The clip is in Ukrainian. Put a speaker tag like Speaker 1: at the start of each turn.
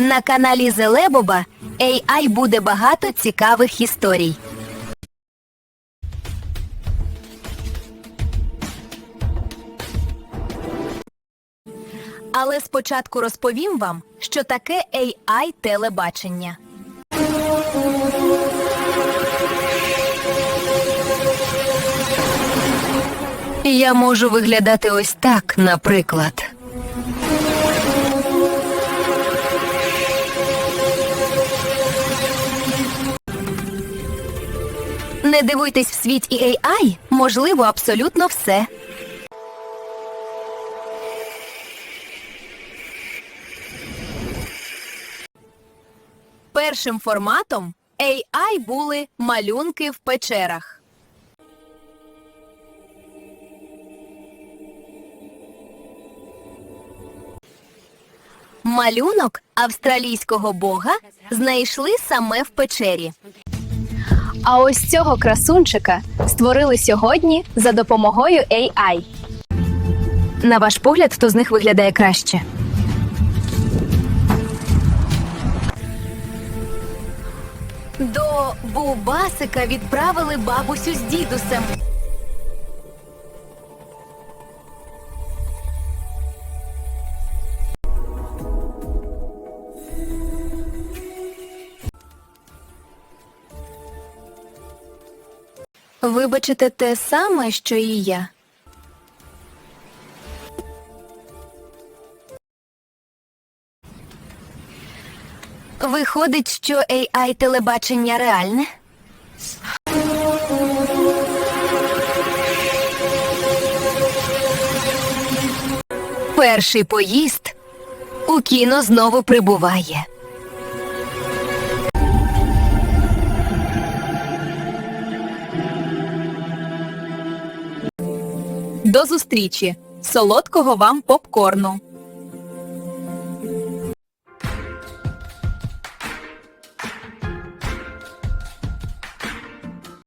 Speaker 1: На каналі Зелебоба AI буде багато цікавих історій. Але спочатку розповім вам, що таке AI телебачення. Я можу виглядати ось так, наприклад. Не дивуйтесь в світі AI, можливо, абсолютно все. Першим форматом AI були малюнки в печерах. Малюнок австралійського бога знайшли саме в печері.
Speaker 2: А ось цього красунчика створили сьогодні за допомогою AI.
Speaker 1: На ваш погляд, хто з них виглядає краще? До Бубасика відправили бабусю з дідусем. Вибачите те саме, що і я. Виходить, що AI телебачення реальне? Перший поїзд у кіно знову прибуває.
Speaker 3: До зустрічі! Солодкого вам попкорну!